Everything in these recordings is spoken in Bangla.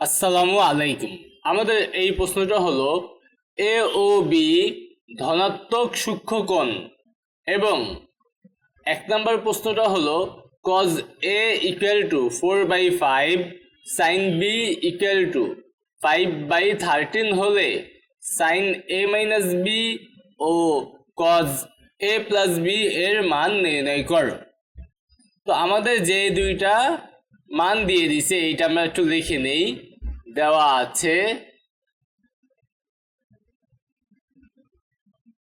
আসসালামু আলাইকুম। আমাদের এই প্রশ্নটা হলো, এ ও বি ধনাত্মক সূক্ষ্মকোণ এবং এক নম্বর প্রশ্নটা হলো cos A equal to four by five sine B equal to five by thirteen হলে সাইন এ মাইনাস বি ও কজ এ প্লাস বি এর মান নির্ণয় করো। তো আমাদের যে দুইটা মান দিয়ে দিছে, এইটা আমরা একটু লিখে নেই। দেওয়া আছে।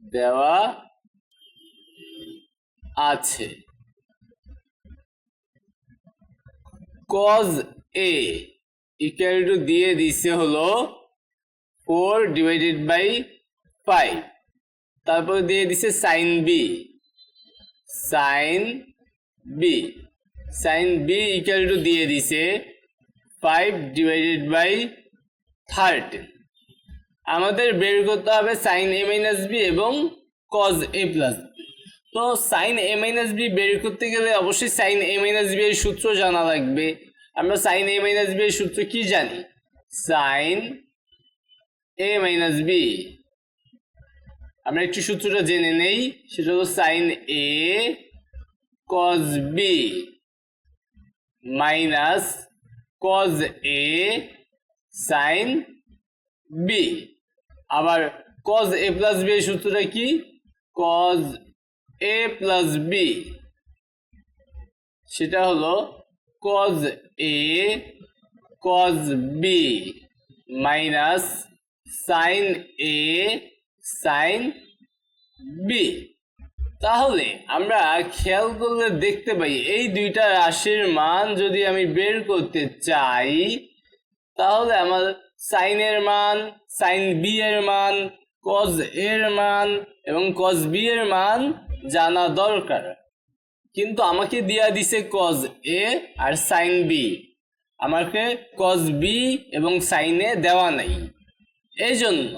দেওয়া আছে। কজ এ ইকুয়াল টু দিয়ে দিছে হলো ফোর ডিভাইডেড বাই ফাইভ তারপর দিয়ে দিছে sine B sine B sine B equal to দিয়ে দিছে ফাইভ ডিভাইডেড বাই থার্টিন আমাদের বের করতে হবে সাইন এ মাইনাস বি এবং কজ এ প্লাস বি তো সাইন এ মাইনাস বি বের করতে গেলে অবশ্যই সাইন এ মাইনাস বি এর সূত্র জানা লাগবে। আমরা সাইন এ মাইনাস বি এর সূত্র কি জানি? সাইন এ মাইনাস বি আমরা একটু সূত্রটা জেনে নেই, সেটা হলো sine A cos B minus cos A sine B আবার কজ এ প্লাস বি সূত্রটা কি? কজ এ প্লাস বি সেটা হলো cos A cos B minus sine A sine B তাহলে আমরা খেয়াল করলে দেখতে পাই, এই দুইটা রাশির মান যদি আমি বের করতে চাই, তাহলে আমার সাইনের মান সাইন বি এর মান কজ এর মান এবং কজ বি এর মান জানা দরকার। কিন্তু আমাকে দিয়া দিছে কজ এ আর সাইন বি আমাকে কজ বি এবং সাইনে দেওয়া নাই। এই জন্য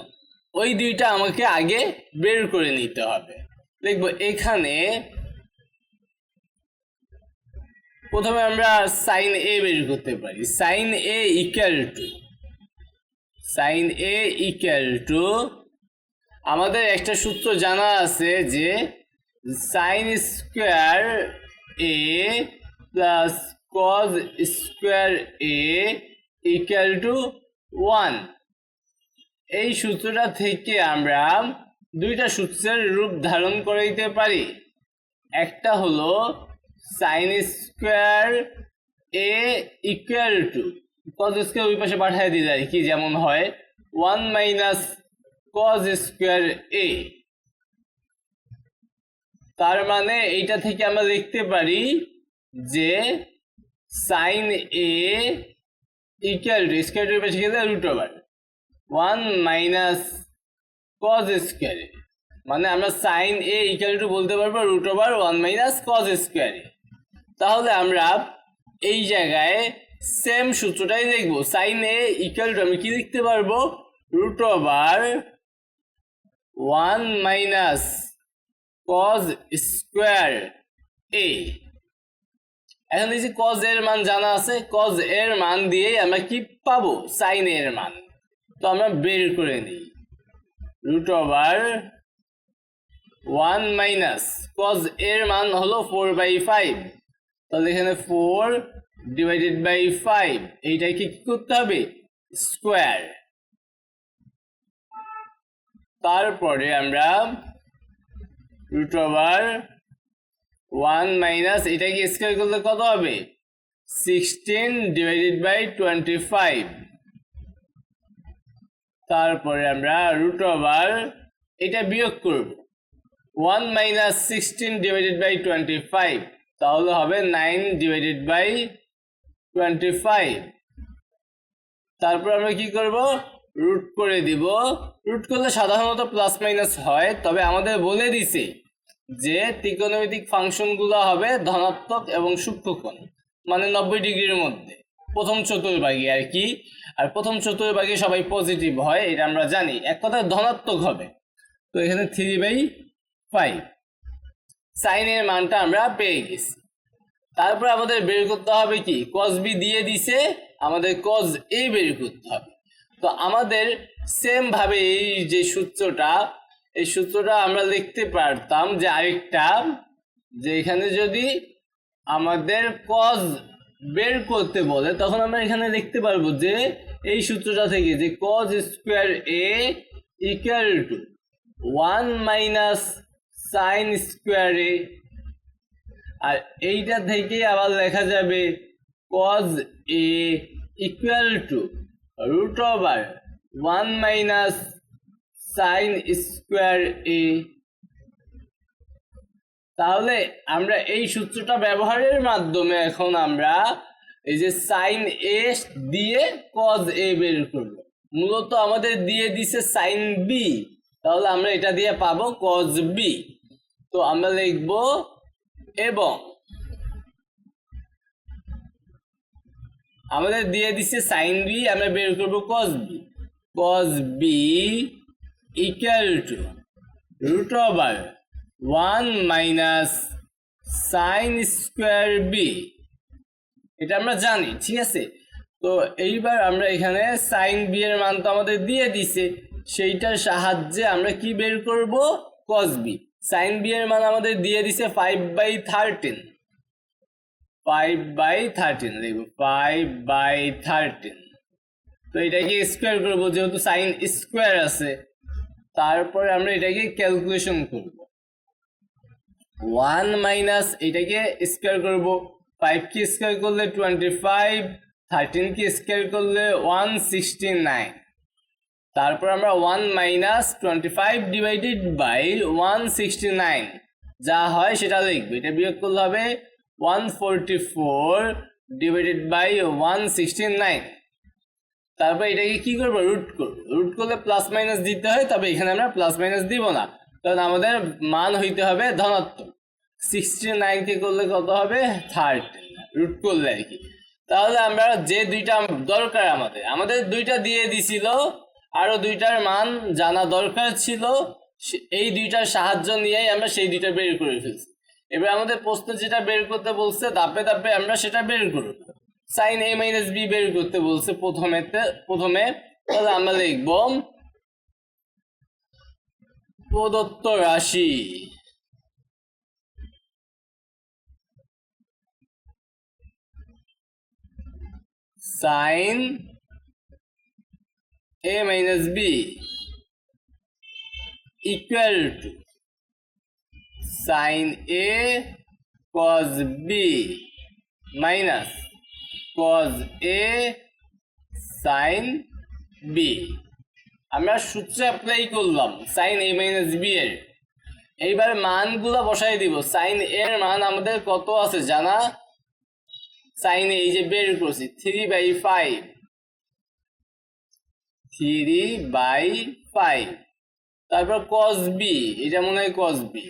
ওই দুইটা আমাকে আগে বের করে নিতে হবে। দেখব এখানে, প্রথমে আমরা সাইন এ বের করতে পারি। Sine A equal to sine A equal to আমাদের একটা সূত্র জানা আছে যে sine square A plus cos square A equal to one এই সূত্রটা থেকে আমরা দুইটা সূত্রের রূপ ধারণ করে দিতে পারি। একটা হলো sine square A equal to cos square ওই পাশে পাঠিয়ে দিয়ে যায় কি যেমন হয় one minus cos square A তার মানে এইটা থেকে আমরা লিখতে পারি যে sine A equal to square two পাশে গেলে root over one minus cos square মানে আমরা সাইন এ ইকুয়াল টু বলতে পারব root over one minus cos square তাহলে আমরা এই জায়গায় সেম সূত্রটাই লিখব সাইন এ ইকুয়াল টু আমি কি লিখতে পারব? Root over one minus cos square A এখন এই কজ এর মান জানা আছে। কজ এর মান দিয়েই আমরা কি পাবো? সাইন এর মান। তো আমরা বের করে নিই। Root over one minus cos এর মান হলো ফোর বাই ফাইভ তাহলে এখানে ফোর ডিভাইডেড বাই ফাইভ এইটাকে কি করতে হবে? স্কোয়ার তারপরে আমরা রুট ওভার ওয়ান মাইনাস এটাকে স্কোয়ার করলে কত হবে? Sixteen divided by twenty five তারপরে আমরা রুট ওভার এটা বিয়োগ করব। One minus sixteen divided by twenty five তাহলে হবে nine divided by twenty five তারপর আমরা কি করব? রুট করে দিব। রুট করলে সাধারণত প্লাস মাইনাস হয়, তবে আমাদের বলে দিছে যে ত্রিকোণমিতিক ফাংশনগুলো হবে ধনাত্মক এবং সূক্ষ্মকোণ মানে নব্বই ডিগ্রির মধ্যে। প্রথম চতুর্ভাগে আর কি? আর প্রথম চতুর্ভাগে সবাই পজিটিভ হয়, এটা আমরা জানি। এক কথায় ধনাত্মক হবে। তো এখানে থ্রি বাই ফাইভ সাইনের মানটা আমরা পেয়ে গেছি। তারপর আমাদের বের করতে হবে কি? কজ বি দিয়ে দিছে, আমাদের কজ এ বের করতে হবে। তো আমাদের সেম ভাবে এই যে সূত্রটা, এই সূত্রটা আমরা লিখতে পারতাম যে আরেকটা, যে এখানে যদি আমাদের কজ বের করতে বলে, তখন আমরা এখানে লিখতে পারব যে এই সূত্রটা থেকে যে cos square A equal to one minus sine square A আর এইটা থেকে আবার লেখা যাবে cos A equal to root over one minus sine square A তাহলে আমরা এই সূত্রটা ব্যবহারের মাধ্যমে এখন আমরা এই যে সাইন এ দিয়ে কজ এ বের করব। মূলত আমাদের দিয়ে দিছে সাইন বি তাহলে আমরা এটা দিয়ে পাবো কজ বি তো আমরা লিখব এবং আমাদের দিয়ে দিচ্ছে সাইন বি আমরা বের করব cos B cos B equal to root over one minus sine square B. এটা আমরা জানি, ঠিক আছে? তো এইবার আমরা এখানে সাইন বি এর মান তো আমাদের দিয়ে দিছে, সেইটার সাহায্যে আমরা কি বের করব? কজ বি সাইন বি এর মান আমাদের দিয়ে দিছে five by thirteen five by thirteen দেখব ফাইভ বাই থার্টিন তো এটাকে স্কোয়ার করব, যেহেতু সাইন স্কোয়ার আছে, তারপরে আমরা এটাকে ক্যালকুলেশন করব। ওয়ান মাইনাস এটাকে স্কোয়ার করব। ফাইভ কি স্কোয়ার করলে টোয়েন্টি ফাইভ থার্টিন কি স্কোয়ার করলে ওয়ান সিক্সটি নাইন তারপর আমরা one minus twenty five divided by one sixty nine যা হয় সেটা লিখবে। এটা বিয়োগ করলে হবে one forty four divided by one sixty nine তারপর এটাকে কি করব? রুট করব। রুট করলে প্লাস মাইনাস দিতে হয়, তবে এখানে আমরা প্লাস মাইনাস দিব না। কারণ আমাদের মান হইতে হবে ধনাত্মক। সিক্সটি নাইনকে করলে কত হবে? থার্টি রুট করলে আর কি। তাহলে আমরা যে দুইটা দরকার আমাদের আমাদের দুইটা দিয়ে দিছিল, আরও দুইটার মান জানা দরকার ছিল এই দুইটার সাহায্য নিয়েই আমরা সেই দুইটা বের করে ফেলছি। এবার আমাদের প্রশ্ন যেটা বের করতে বলছে, ধাপে ধাপে আমরা সেটা বের করব। সাইন এ মাইনাস বি বের করতে বলছে প্রথমেতে, প্রথমে। তাহলে আমরা লিখব প্রদত্ত রাশি। Sine A minus B equal to sine A cos B minus cos A sine B. আমরা সূত্র অ্যাপ্লাই করলাম সাইন এ মাইনাস বি এর। এইবার মানগুলো বসাই দিব। সাইন এর মান আমাদের কত আছে জানা? সাইন এই যে বের করছি three by five three by five তারপর কস বি এটা মনে হয় কস বি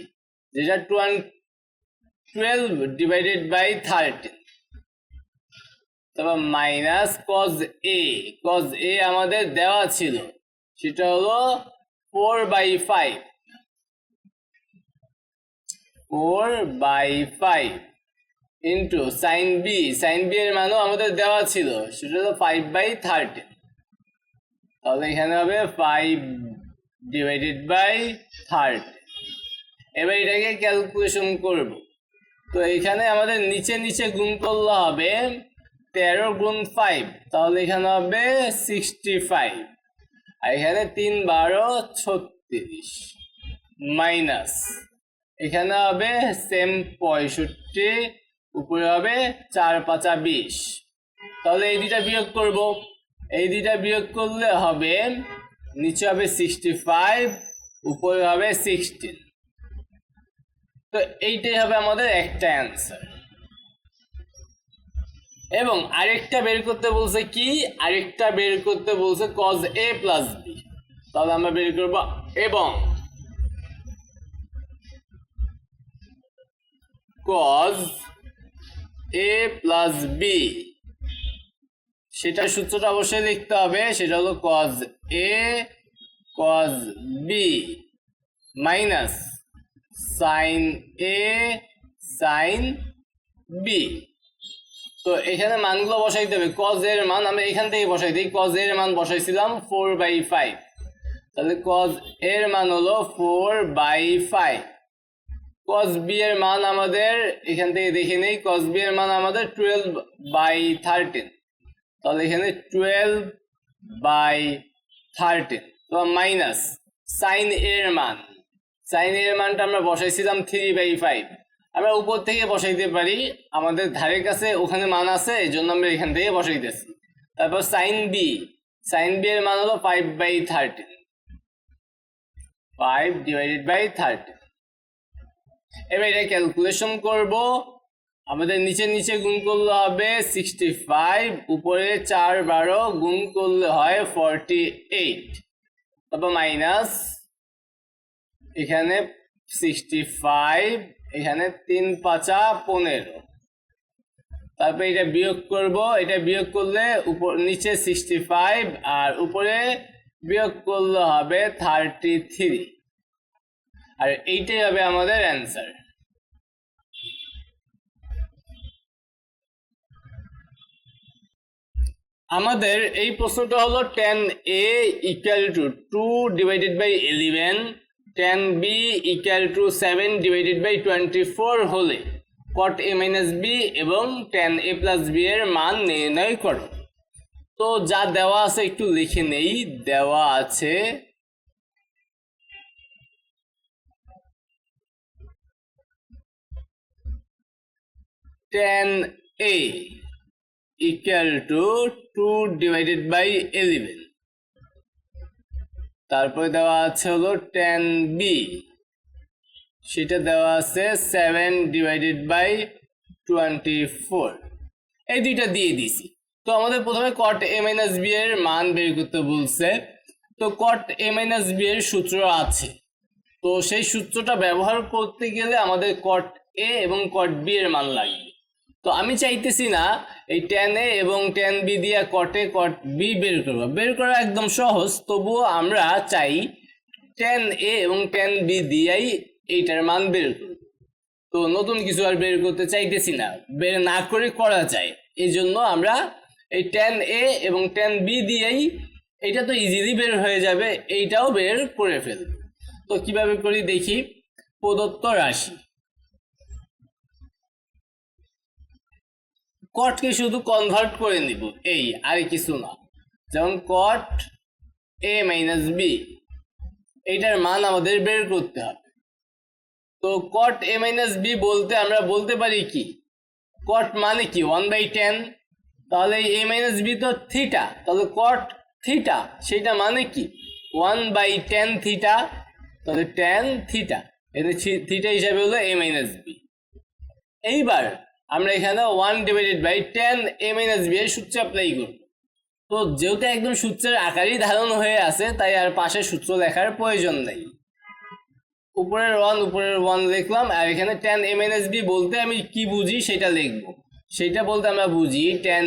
যেটা টোয়ান টুয়েলভ ডিভাইডেড বাই থার্টিন তারপর minus cos A cos A আমাদের দেওয়া ছিল। সেটা হলো four by five four by five into sine B sine B এর মানও আমাদের দেওয়া ছিল, সেটা হলো ফাইভ বাই থার্টিন তাহলে এখানে হবে ফাইভ ডিভাইডেড বাই থার্টি এবার এটাকে ক্যালকুলেশন করব। তো এখানে আমাদের নিচে নিচে গুণ করলে হবে তেরো গুণ ফাইভ তাহলে এখানে হবে সিক্সটি ফাইভ আর এখানে তিন বারো ছত্রিশ মাইনাস। এখানে হবে সেম পঁয়ষট্টি, উপরে হবে চার পাঁচা বিশ। তাহলে এই দুইটা বিয়োগ করব। এই দুইটা বিয়োগ করলে হবে, নিচে হবে সিক্সটি ফাইভ উপরে হবে সিক্সটিন তো এইটাই হবে আমাদের একটা অ্যান্সার এবং আরেকটা বের করতে বলছে কি? আরেকটা বের করতে বলছে কজ এ প্লাস বি তাহলে আমরা বের করব এবং কজ এ প্লাস বি সেটা সূত্রটা অবশ্যই লিখতে হবে, সেটা হলো cos A cos B minus sine A sine B তো এখানে মানগুলো বসাইতে হবে। কজ এর মান আমরা এখান থেকে বসাই দিই। কজ এর মান বসাইছিলাম ফোর বাই ফাইভ তাহলে কজ এর মান হলো four by five cos B এর মান আমাদের এখান থেকে দেখে নেই। কজ বি এর মান আমাদের টুয়েলভ বাই থার্টিন তাহলে এখানে টুয়েলভ বাই থার্টিন তো মাইনাস সাইন এর মান। সাইন এর মানটা আমরা বসাইছিলাম থ্রি বাই ফাইভ আমরা উপর থেকে বসাইতে পারি। আমাদের ধারের কাছে ওখানে মান আছে, এই জন্য আমরা এখান থেকে বসাইতেছি। তারপর সাইন বি সাইন বি এর মান হলো five by thirteen five divided by thirteen এবার এটা ক্যালকুলেশন করব। আমাদের নিচে নিচে গুণ করলে হবে সিক্সটি ফাইভ উপরে চার বারো গুণ করলে হয় ফর্টি এইট তারপর মাইনাস এখানে সিক্সটি ফাইভ এখানে তিন পাঁচা পনেরো। তারপর এটা বিয়োগ করব, এটা বিয়োগ করলে উপর, নিচে সিক্সটি ফাইভ আর উপরে বিয়োগ করলে হবে থার্টি থ্রি আর এইটাই হবে আমাদের অ্যান্সার আমাদের এই প্রশ্নটা হলো tan A equal to two divided by eleven tan B equal to seven divided by twenty four হলে কট এ মাইনাস বি এবং টেন এ প্লাস বি এর মান নির্ণয় করো। তো যা দেওয়া আছে একটু লিখে নেই, দেওয়া আছে tan A equal to two divided by eleven তারপরে দেওয়া আছে হলো টেন বি সেটা দেওয়া আছে seven divided by twenty four এই দুইটা দিয়ে দিছি। তো আমাদের প্রথমে কট এ মাইনাস বি এর মান বের করতে বলছে। তো কট এ মাইনাস বি এর সূত্র আছে। তো সেই সূত্রটা ব্যবহার করতে গেলে আমাদের কট এ এবং কট বি এর মান লাগবে। তো আমি চাইতেছি না এই টেন এ এবং টেন বি দিয়ে কটে কট বি বের করব। বের করা একদম সহজ, তবুও আমরা চাই টেন এ এবং টেন বি দিয়েই এইটার মান বের করব তো নতুন কিছু আর বের করতে চাইতেছি না, বের না করে করা যায়। এই জন্য আমরা এই টেন এ এবং টেন বি দিয়েই এটা তো ইজিলি বের হয়ে যাবে, এইটাও বের করে ফেলব। তো কীভাবে করি দেখি? প্রদত্ত রাশি। কটকে শুধু কনভার্ট করে নিব। এই, আর কিছু না। যেমন কট এ মাইনাস বি এইটার মান আমাদের বের করতে হবে। তো কট এ মাইনাস বি বলতে আমরা বলতে পারি কি? কট মানে কি? ওয়ান বাই টেন তাহলে এ মাইনাস বি তো থিটা তাহলে কট থিটা সেটা মানে কি? ওয়ান বাই টেন থিটা তাহলে টেন থিটা এটা থিটা হিসাবে হলো এ মাইনাস বি এইবার আমরা এখানে one divided by tan A minus B এর সূত্র অ্যাপ্লাই করব। তো যেহেতু একদম সূত্রের আকারই ধারণ হয়ে আছে, তাই আর পাশে সূত্র লেখার প্রয়োজন নেই। উপরের ওয়ান উপরের ওয়ান লিখলাম, আর এখানে tan M N S B বলতে আমি কি বুঝি সেটা লিখব। সেটা বলতে আমরা বুঝি টেন